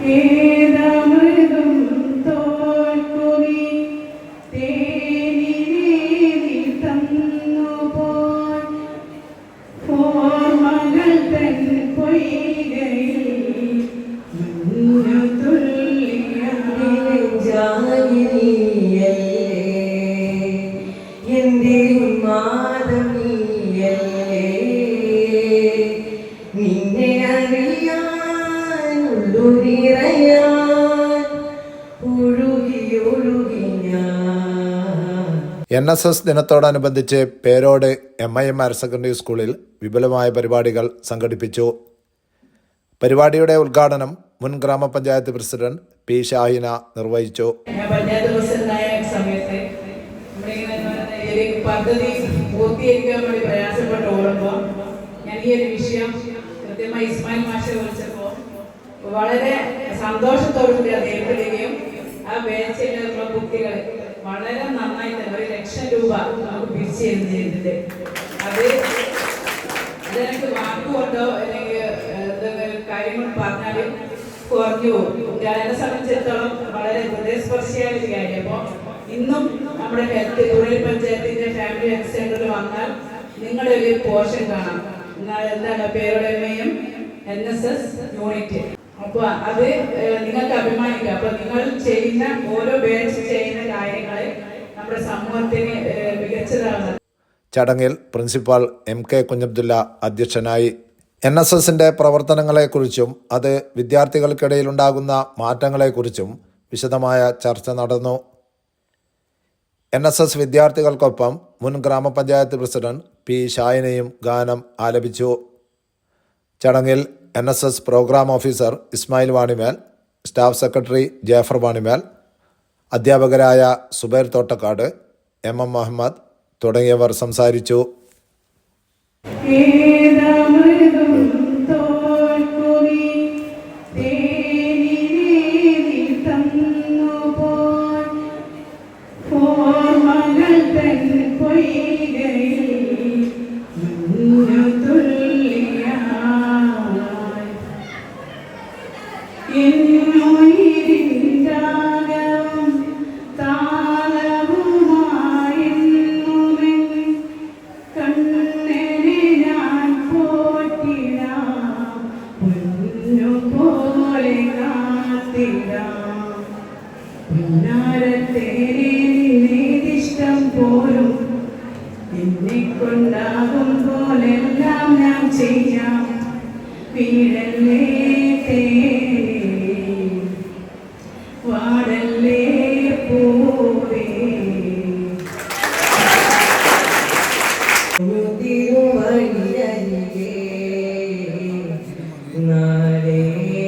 Amen. S S ദിനത്തോടനുബന്ധിച്ച് പേരോട് M I M higher secondary സ്കൂളിൽ വിപുലമായ പരിപാടികൾ സംഘടിപ്പിച്ചു. പരിപാടിയുടെ ഉദ്ഘാടനം മുൻ ഗ്രാമപഞ്ചായത്ത് പ്രസിഡന്റ് പി ഷാഹിന നിർവഹിച്ചു. പദ്ധതി വേണ്ടി ഞാൻ ഈ വിഷയം ഇസ്മായിൽ മാഷെ വളരെ സന്തോഷത്തോടുകൂടി അത് ഏൽപ്പിക്കുകയും ആ ബാച്ചിലുള്ള കുട്ടികൾ വളരെ നന്നായി തന്നെ ഒരു ലക്ഷം രൂപ നമുക്ക് പിരിച്ചു തരുന്ന ചെയ്തിട്ട് അത് അതെനിക്ക് വാക്കുകൊണ്ടോ അല്ലെങ്കിൽ എന്തെങ്കിലും കാര്യങ്ങൾ പറഞ്ഞാലും കുറഞ്ഞു പോകും. എന്നെ സംബന്ധിച്ചിടത്തോളം വളരെ ഹൃദയസ്പർശിയായ ഒരു കാര്യം. അപ്പോൾ ഇന്നും നമ്മുടെ ഹെൽത്ത് തൊഴിൽ പഞ്ചായത്തിന്റെ ഫാമിലി ഹെൽത്ത് സെന്ററിൽ വന്നാൽ നിങ്ങളുടെ ഒരു പോഷൻ കാണാം. എന്താണ് പേരുടമയും എൻ എസ് എസ് യൂണിറ്റ്. അപ്പോൾ അത് നിങ്ങൾക്ക് അഭിമാനിക്കാം. അപ്പൊ നിങ്ങൾ ചെയ്യുന്ന ഓരോ ബാച്ച് ചെയ്യുന്ന കാര്യങ്ങളെ നമ്മുടെ സമൂഹത്തിന് മികച്ചതാണ് ചടങ്ങിൽ പ്രിൻസിപ്പാൾ എം കെ കുഞ്ഞബ്ദുല്ല അധ്യക്ഷനായി എൻ എസ് എസിന്റെ പ്രവർത്തനങ്ങളെക്കുറിച്ചും അത് വിദ്യാർത്ഥികൾക്കിടയിലുണ്ടാകുന്ന മാറ്റങ്ങളെക്കുറിച്ചും വിശദമായ ചർച്ച നടന്നു. എൻ എസ് എസ് വിദ്യാർത്ഥികൾക്കൊപ്പം മുൻ ഗ്രാമപഞ്ചായത്ത് പ്രസിഡന്റ് പി ഷായനയും ഗാനം ആലപിച്ചു. ചടങ്ങിൽ N S S programme officer Ismail Vanimel staff secretary Jafar Vanimel അധ്യാപകരായ സുബൈർ തോട്ടക്കാട് എം എം മുഹമ്മദ് തുടങ്ങിയവർ സംസാരിച്ചു. ചെയ്യാം വീടല്ലേ വാടല്ലേ പൂവേ തിരുവഴിയരികെ നാടേറെയായി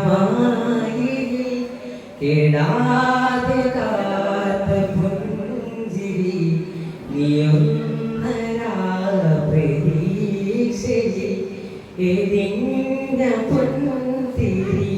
കരമായി കെടാതെ കാത്ത പുഞ്ചിരി നിയൊന്നരാ പ്രതീക്ഷയിൽ എതിന്റെ പൊൻതിരി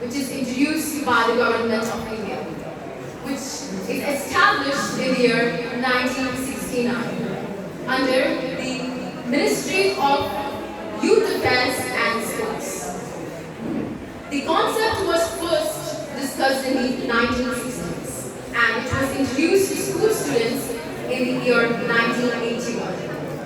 which is introduced by the government of India, which is established in the year 1969 under the Ministry of